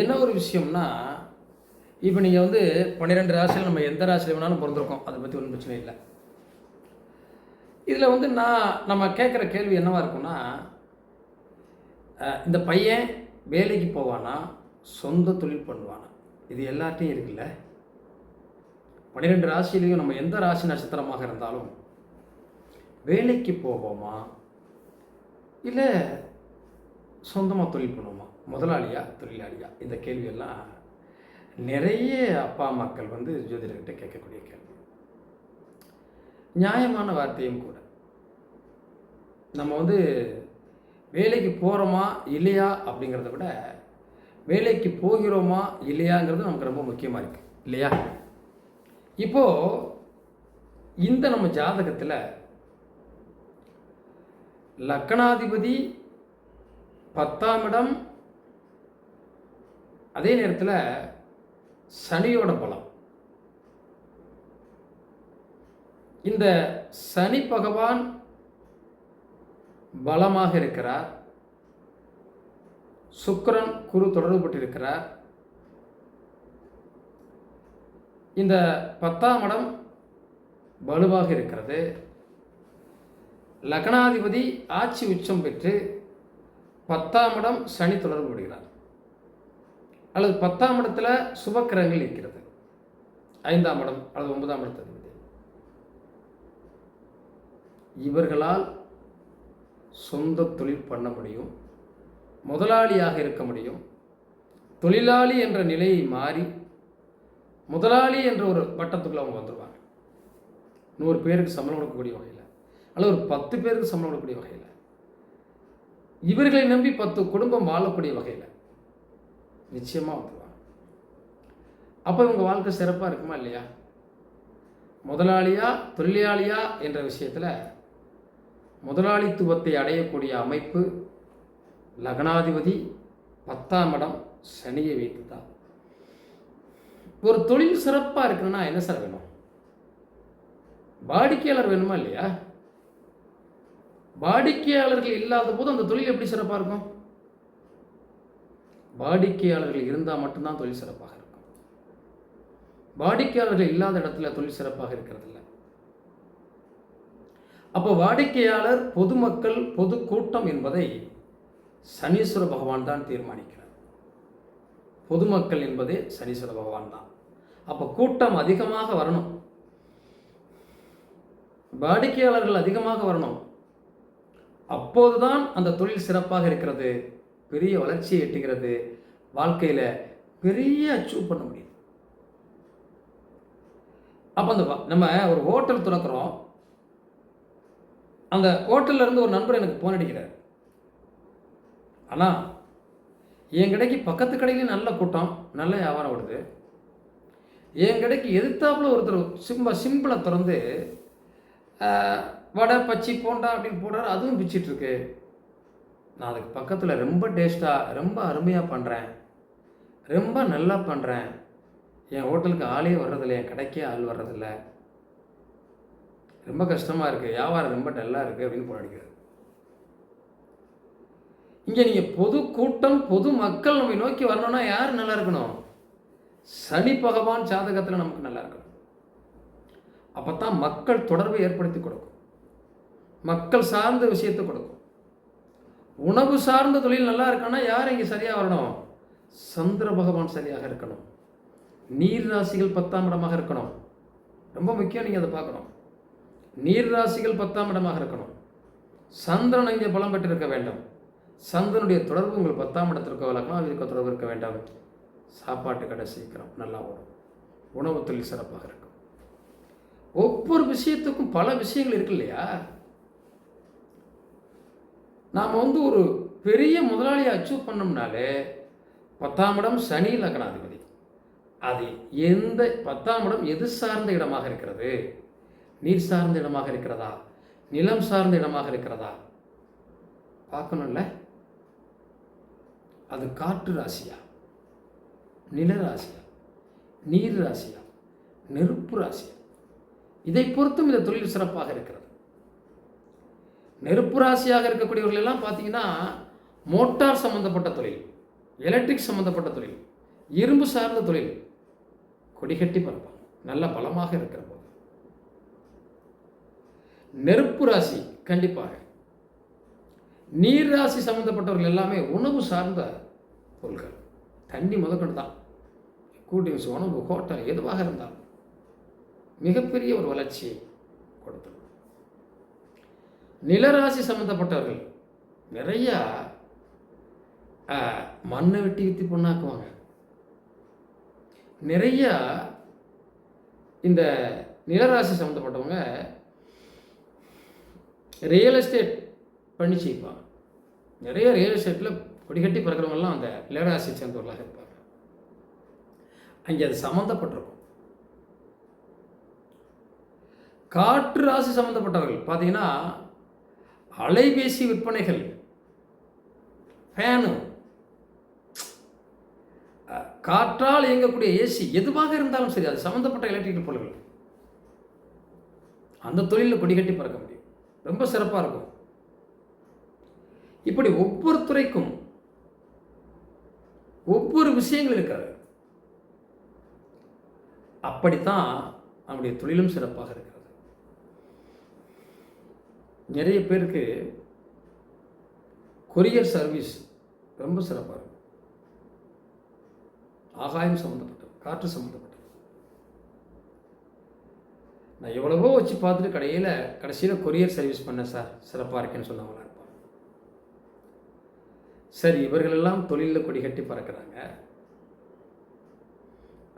என்ன ஒரு விஷயம்னா இப்போ நீங்கள் வந்து பன்னிரெண்டு ராசியில் நம்ம எந்த ராசியில் வேணாலும் பிறந்திருக்கோம். அதை பற்றி ஒன்றும் பிரச்சனை இல்லை. இதில் வந்து நான் நம்ம கேட்குற கேள்வி என்னவாக இருக்கும்னா இந்த பையன் வேலைக்கு போவானா? சொந்த தொழில் பண்ணுவானா? இது எல்லாத்தையும் இருக்குல்ல. பன்னிரெண்டு ராசியிலையும் நம்ம எந்த ராசி நட்சத்திரமாக இருந்தாலும் வேலைக்கு போவோமா? இல்லை சொந்தமாக தொழில் பண்ணுவோமா? முதலாளியா தொழிலாளியா? இந்த கேள்வியெல்லாம் நிறைய அப்பா அம்மாக்கள் வந்து ஜோதிடர்கிட்ட கேட்கக்கூடிய கேள்வி. நியாயமான வார்த்தையும் கூட. நம்ம வந்து வேலைக்கு போகிறோமா இல்லையா அப்படிங்கிறத விட வேலைக்கு போகிறோமா இல்லையாங்கிறது நமக்கு ரொம்ப முக்கியமாக இருக்குது இல்லையா? இப்போது இந்த நம்ம ஜாதகத்தில் லக்கணாதிபதி பத்தாம் இடம் அதே நேரத்தில் சனியோட பலம். இந்த சனி பகவான் பலமாக இருக்கிறார். சுக்கரன் குரு தொடர்புபட்டிருக்கிறார். இந்த பத்தாம் இடம் வலுவாக இருக்கிறது. லக்னாதிபதி ஆட்சி உச்சம் பெற்று பத்தாம் இடம் சனி தொடர்பு விடுகிறார் அல்லது பத்தாம் இடத்துல சுபக்கிரகங்கள் இருக்கிறது. ஐந்தாம் இடம் அல்லது ஒன்பதாம் இடத்து அதிபதி இவர்களால் சொந்த தொழில் பண்ண முடியும் முதலாளியாக இருக்க முடியும். தொழிலாளி என்ற நிலையை மாறி முதலாளி என்ற ஒரு வட்டத்துக்குள்ள அவங்க வந்துடுவாங்க நூறு பேருக்கு சம்பளம் கொடுக்கக்கூடிய வகையில் அல்லது ஒரு பத்து பேருக்கு சம்பளம் கொடுக்கக்கூடிய வகையில். இவர்களை நம்பி பத்து குடும்பம் வாழக்கூடிய வகையில் நிச்சயமாக வந்துடுவாங்க அப்போ இவங்க வாழ்க்கை சிறப்பாக இருக்குமா இல்லையா? முதலாளியா தொழிலாளியா என்ற விஷயத்தில் முதலாளித்துவத்தை அடையக்கூடிய அமைப்பு லக்னாதிபதி பத்தாம் இடம் சனியை வைத்து தான் ஒரு தொழில் சிறப்பாக இருக்குன்னா என்ன சார் வேணும்? வாடிக்கையாளர் வேணுமா இல்லையா? வாடிக்கையாளர்கள் இல்லாத போது அந்த தொழில் எப்படி சிறப்பாக இருக்கும்? வாடிக்கையாளர்கள் இருந்தால் மட்டும்தான் தொழில் சிறப்பாக இருக்கும். வாடிக்கையாளர்கள் இல்லாத இடத்துல தொழில் சிறப்பாக இருக்கிறதில்ல. அப்போ வாடிக்கையாளர் பொதுமக்கள் பொது கூட்டம் என்பதை சனீஸ்வர பகவான் தான் தீர்மானிக்கிறார். பொதுமக்கள் என்பதே சனீஸ்வர பகவான் தான். அப்போ கூட்டம் அதிகமாக வரணும். வாடிக்கையாளர்கள் அதிகமாக வரணும். அப்போதுதான் அந்த தொழில் சிறப்பாக இருக்கிறது. பெரிய வளர்ச்சியை எட்டுகிறது. வாழ்க்கையில் பெரிய அச்சீவ் பண்ண முடியும். அப்போ அந்த நம்ம ஒரு ஹோட்டல் திறக்கிறோம். அந்த ஹோட்டலில் இருந்து ஒரு நண்பர் எனக்கு ஃபோன் அடிக்கிறார். ஆனால் என் கடைக்கு பக்கத்து கடையிலையும் நல்ல கூட்டம் நல்ல வியாபாரம் ஓடுது. என் கடைக்கு எதிர்த்தாப்புல ஒருத்தர் சிம்ப சிம்பிளை திறந்து வடை பச்சி போண்டா அப்படின்னு போடுறாரு. அதுவும் பிச்சிட்ருக்கு நான் அதுக்கு பக்கத்தில் ரொம்ப டேஸ்ட்டாக ரொம்ப அருமையாக பண்ணுறேன் ரொம்ப நல்லா பண்ணுறேன் என் ஹோட்டலுக்கு ஆளே வர்றதில்ல என் கடைக்கே ஆள் வர்றதில்ல. ரொம்ப கஷ்டமாக இருக்குது வியாபாரம் ரொம்ப டல்லாக இருக்குது அப்படின்னு போராடிக்கிறது இங்கே நீங்கள் பொது கூட்டம் பொது மக்கள் நம்மை நோக்கி வரணும்னா யார் நல்லா இருக்கணும்? சனி பகவான் ஜாதகத்தில் நமக்கு நல்லா இருக்கணும். அப்போ தான் மக்கள் தொடர்பை ஏற்படுத்தி கொடுக்கும். மக்கள் சார்ந்த விஷயத்தை கொடுக்கும். உணவு சார்ந்த தொழில் நல்லா இருக்கணும்னா யார் இங்கே சரியாக வரணும்? சந்திர பகவான் சரியாக இருக்கணும். நீர் ராசிகள் பத்தாம் இடமாக இருக்கணும். ரொம்ப முக்கியம் நீங்கள் அதை பார்க்கணும். நீர் ராசிகள் பத்தாம் இடமாக இருக்கணும். சந்திரன் இங்கே பலம் பெற்றிருக்க வேண்டும். சந்திரனுடைய தொடர்பு உங்கள் பத்தாம் இடத்திற்கு வழக்கம் அதற்கு தொடர்பு இருக்க வேண்டாம். சாப்பாட்டு கடை சீக்கிரம் நல்லா ஓடும். உணவு தொழில் சிறப்பாக இருக்கும். ஒவ்வொரு விஷயத்துக்கும் பல விஷயங்கள் இருக்கு இல்லையா? நாம் வந்து ஒரு பெரிய முதலாளியை அச்சீவ் பண்ணோம்னாலே பத்தாம் இடம் சனி லக்னாதிபதி. அது எந்த பத்தாம் இடம் எது சார்ந்த இடமாக இருக்கிறது? நீர் சார்ந்த இடமாக இருக்கிறதா? நிலம் சார்ந்த இடமாக இருக்கிறதா? பார்க்கணும்ல? அது காற்று ராசியா? நில ராசியா? நீர் ராசியா? நெருப்பு ராசியா? இதை பொறுத்தும் இந்த தொழில் சிறப்பாக இருக்கிறது. நெருப்பு ராசியாக இருக்கக்கூடியவர்கள் எல்லாம் பார்த்தீங்கன்னா மோட்டார் சம்மந்தப்பட்ட தொழில் எலக்ட்ரிக் சம்மந்தப்பட்ட தொழில் இரும்பு சார்ந்த தொழில் கொடிகட்டி பறப்பாங்க நல்ல பலமாக இருக்கிற போது. நெருப்பு ராசி கண்டிப்பாக. நீர் ராசி சம்மந்தப்பட்டவர்கள் எல்லாமே உணவு சார்ந்த பொருட்கள் தண்ணி முதற்கொண்டு தான். கூட்டி உணவு ஹோட்டல் எதுவாக இருந்தாலும். மிகப்பெரிய ஒரு வளர்ச்சியை கொடுத்தது. நிலராசி சம்மந்தப்பட்டவர்கள் நிறையா மண்ணை வெட்டி வித்தி பொண்ணாக்குவாங்க. நிறையா இந்த நிலராசி சம்மந்தப்பட்டவங்க ரியல் எஸ்டேட் பண்ணி செய்ப்பாங்க நிறைய ரியல் எஸ்டேட்டில் கொடிகட்டி பிறக்கிறவங்கலாம் அந்த நிலராசி சேர்ந்தவர்களாக இருப்பாங்க. அங்கே அது சம்மந்தப்பட்டிருக்கும். காற்று ராசி சம்மந்தப்பட்டவர்கள் பார்த்தீங்கன்னா அலைபேசி விற்பனைகள் ஃபேனு காற்றால் இயங்கக்கூடிய ஏசி எதுவாக இருந்தாலும் சரி அது சம்மந்தப்பட்ட எலக்ட்ரிக்கல் பொருள்கள். அந்த தொழிலில் கொடிகட்டி பறக்க முடியும். ரொம்ப சிறப்பாக இருக்கும். இப்படி ஒவ்வொரு துறைக்கும் ஒவ்வொரு விஷயங்கள் இருக்கிறது. அப்படித்தான் நம்முடைய தொழிலும் சிறப்பாக இருக்கிறது. நிறைய பேருக்கு கொரியர் சர்வீஸ் ரொம்ப சிறப்பாக இருக்கும். ஆகாயம் சம்மந்தப்பட்டது காற்று சம்மந்தப்பட்டது நான் எவ்வளவோ வச்சு பார்த்துட்டு கடையில் கடைசியில் கொரியர் சர்வீஸ் பண்ணேன் சார் சிறப்பாக இருக்கேன்னு சொன்னவங்களா இருப்பாங்க. சரி இவர்களெல்லாம் தொழிலில் கொடி கட்டி பறக்கிறாங்க.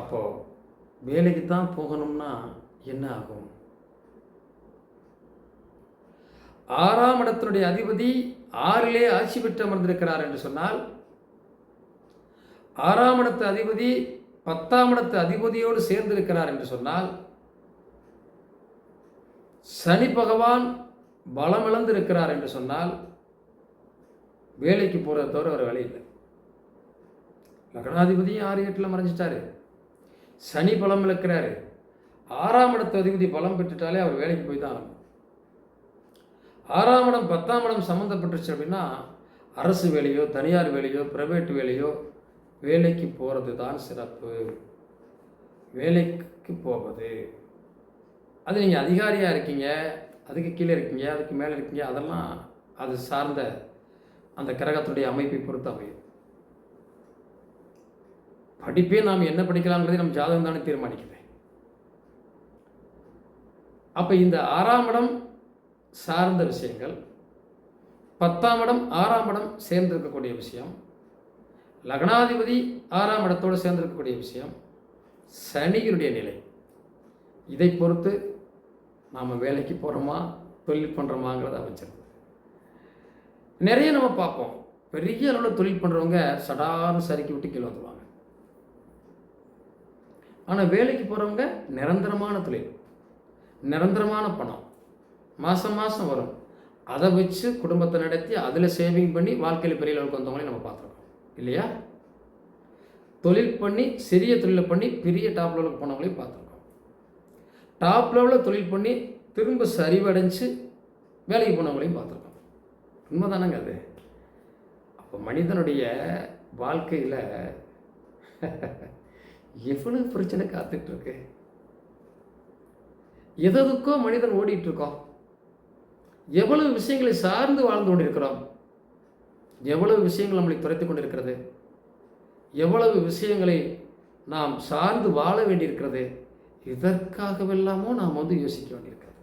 அப்போது வேலைக்கு தான் போகணும்னா என்ன ஆகும்? ஆறாம் இடத்தினுடைய அதிபதி ஆறிலே ஆட்சி பெற்று அமர்ந்திருக்கிறார் என்று சொன்னால் ஆறாம் இடத்து அதிபதி பத்தாம் இடத்து அதிபதியோடு சேர்ந்திருக்கிறார் என்று சொன்னால் சனி பகவான் பலம் இழந்திருக்கிறார் என்று சொன்னால் வேலைக்கு போகிறத தவிர ஒரு வேலை இல்லை. லக்னாதிபதியும் ஆறு எட்டில் மறைஞ்சிட்டாரு. சனி பலம் இழக்கிறாரு. ஆறாம் இடத்து அதிபதி பலம் பெற்றுட்டாலே அவர் வேலைக்கு போய் தான் ஆகணும். ஆறாம் இடம் பத்தாம் இடம் சம்மந்தப்பட்டுருச்சு அப்படின்னா அரசு வேலையோ தனியார் வேலையோ ப்ரைவேட் வேலையோ வேலைக்கு போகிறது தான் சிறப்பு. வேலைக்கு போவது. அது நீங்கள் அதிகாரியாக இருக்கீங்க அதுக்கு கீழே இருக்கீங்க அதுக்கு மேலே இருக்கீங்க அதெல்லாம் அது சார்ந்த அந்த கிரகத்துடைய அமைப்பை பொறுத்து அமையும். படிப்பே நாம் என்ன படிக்கலாங்கிறதை நம்ம ஜாதகம் தானே தீர்மானிக்குது. அப்போ இந்த ஆறாம் இடம் சார்ந்த விஷயங்கள். பத்தாம் இடம் ஆறாம் இடம் சேர்ந்திருக்கக்கூடிய விஷயம். லக்னாதிபதி ஆறாம் இடத்தோடு சேர்ந்திருக்கக்கூடிய விஷயம். சனியினுடைய நிலை. இதை பொறுத்து நாம் வேலைக்கு போகிறோமா தொழில் பண்ணுறோமாங்கிறத அமைச்சிருக்கு. நிறைய நம்ம பார்ப்போம். பெரிய அளவில் தொழில் பண்ணுறவங்க சடார்னு சறுக்கி விட்டு கீழே வந்துடுவாங்க ஆனால் வேலைக்கு போகிறவங்க நிரந்தரமான தொழில் நிரந்தரமான பணம் மாதம் மாதம் வரும். அதை வச்சு குடும்பத்தை நடத்தி அதில் சேவிங் பண்ணி வாழ்க்கையில் பெரிய அளவுக்கு வந்தவங்களையும் நம்ம பார்த்துருக்கோம். இல்லையா? தொழில் பண்ணி சிறிய தொழிலை பண்ணி பெரிய டாப் லெவலுக்கு போனவங்களையும் பார்த்துருக்கோம். டாப் லெவலில் தொழில் பண்ணி திரும்ப சரிவடைஞ்சு வேலைக்கு போனவங்களையும் பார்த்துருக்கோம். உண்மைதானங்க அது? அப்போ மனிதனுடைய வாழ்க்கையில் எவ்வளவு பிரச்சனை காத்துட்ருக்கு எதுக்கோ மனிதன் ஓடிட்டுருக்கோம் எவ்வளவு விஷயங்களை சார்ந்து வாழ்ந்து கொண்டிருக்கிறோம்? எவ்வளவு விஷயங்கள் நம்மளை துரைத்து கொண்டிருக்கிறது? எவ்வளவு விஷயங்களை நாம் சார்ந்து வாழ வேண்டியிருக்கிறது? இதற்காகவெல்லாமோ நாம் வந்து யோசிக்க வேண்டியிருக்கிறது.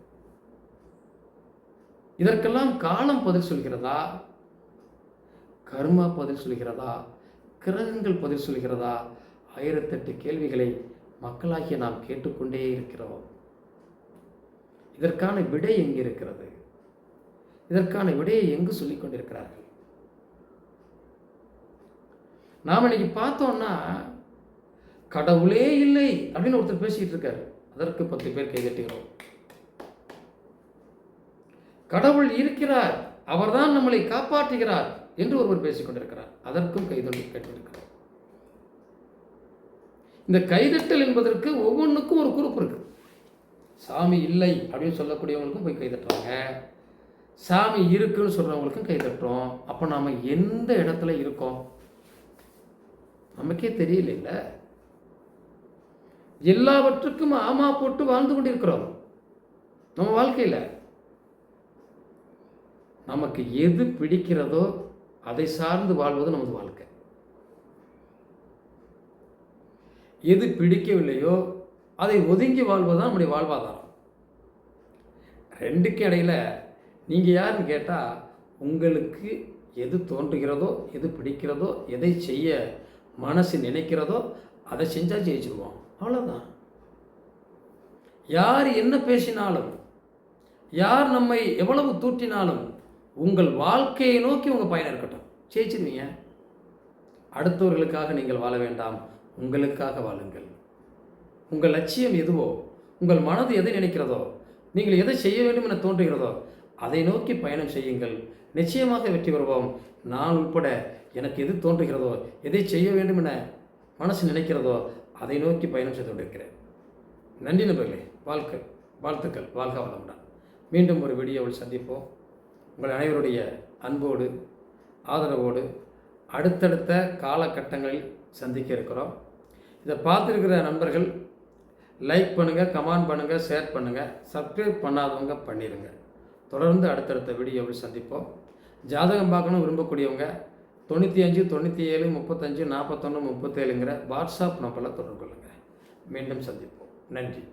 இதற்கெல்லாம் காலம் பதில் சொல்கிறதா? கர்மா பதில் சொல்கிறதா? கிரகங்கள் பதில் சொல்கிறதா? ஆயிரத்தெட்டு கேள்விகளை மக்களாகிய நாம் கேட்டுக்கொண்டே இருக்கிறோம். இதற்கான விடை எங்கே இருக்கிறது இதற்கான விடையை எங்கு சொல்லி கொண்டிருக்கிறார்கள்? நாம் இன்னைக்கு பார்த்தோம்னா கடவுளே இல்லை அப்படின்னு ஒருத்தர் பேசிகிட்டு இருக்காரு. அதற்கு பத்து பேர் கைதட்டுகிறோம் கடவுள் இருக்கிறார் அவர்தான் நம்மளை காப்பாற்றுகிறார் என்று ஒருவர் பேசிக்கொண்டிருக்கிறார் அதற்கும் கைதொண்டு கேட்டிருக்கிறார் இந்த கைதட்டல் என்பதற்கு ஒவ்வொன்றுக்கும் ஒரு குறிப்பு இருக்கு. சாமி இல்லை அப்படின்னு சொல்லக்கூடியவங்களுக்கும் போய் கைதட்டுறாங்க சாமி இருக்குன்னு சொல்றவங்களுக்கும் கைதட்டுறோம் அப்போ நாம் எந்த இடத்துல இருக்கோம்? நமக்கே தெரியல எல்லாவற்றுக்கும் ஆமா போட்டு வாழ்ந்து கொண்டிருக்கிறோம். நம்ம வாழ்க்கையில். நமக்கு எது பிடிக்கிறதோ அதை சார்ந்து வாழ்வது நமது வாழ்க்கை. எது பிடிக்கவில்லையோ அதை ஒதுங்கி வாழ்வதுதான் நம்முடைய வாழ்வாதாரம். ரெண்டுக்கு இடையில நீங்கள் யாருன்னு கேட்டால் உங்களுக்கு எது தோன்றுகிறதோ எது பிடிக்கிறதோ எதை செய்ய மனசு நினைக்கிறதோ அதை செஞ்சால் ஜெயிச்சிருவோம். அவ்வளோதான் யார் என்ன பேசினாலும் யார் நம்மை எவ்வளவு தூட்டினாலும் உங்கள் வாழ்க்கையை நோக்கி உங்கள் பயணம் இருக்கட்டும். ஜெயிச்சிருவீங்க. அடுத்தவர்களுக்காக நீங்கள் வாழ வேண்டாம். உங்களுக்காக வாழுங்கள். உங்கள் லட்சியம் எதுவோ உங்கள் மனது எதை நினைக்கிறதோ நீங்கள் எதை செய்ய வேண்டும் என தோன்றுகிறதோ அதை நோக்கி பயணம் செய்யுங்கள். நிச்சயமாக வெற்றி பெறுவோம். நான் உட்பட எனக்கு எது தோன்றுகிறதோ எதை செய்ய வேண்டும் என மனசு நினைக்கிறதோ அதை நோக்கி பயணம் செய்து கொண்டிருக்கிறேன். நன்றி நண்பர்களே. வாழ்க்கை வாழ்த்துக்கள். வாழ்க வளமுடன். மீண்டும் ஒரு வீடியோவில் சந்திப்போம். உங்கள் அனைவருடைய அன்போடு ஆதரவோடு அடுத்தடுத்த காலகட்டங்களில் சந்திக்க இருக்கிறோம். இதை பார்த்துருக்கிற நண்பர்கள் லைக் பண்ணுங்கள் கமெண்ட் பண்ணுங்கள் ஷேர் பண்ணுங்கள் சப்ஸ்கிரைப் பண்ணாதவங்க பண்ணிடுங்க தொடர்ந்து அடுத்தடுத்த வீடியோவில் சந்திப்போம். ஜாதகம் பார்க்கணும் விரும்பக்கூடியவங்க தொண்ணூற்றி அஞ்சு தொண்ணூற்றி ஏழு முப்பத்தஞ்சு நாற்பத்தொன்று முப்பத்தேழுங்கிற வாட்ஸ்அப் நம்பரில் தொடர்பு கொள்ளுங்கள் மீண்டும் சந்திப்போம். நன்றி.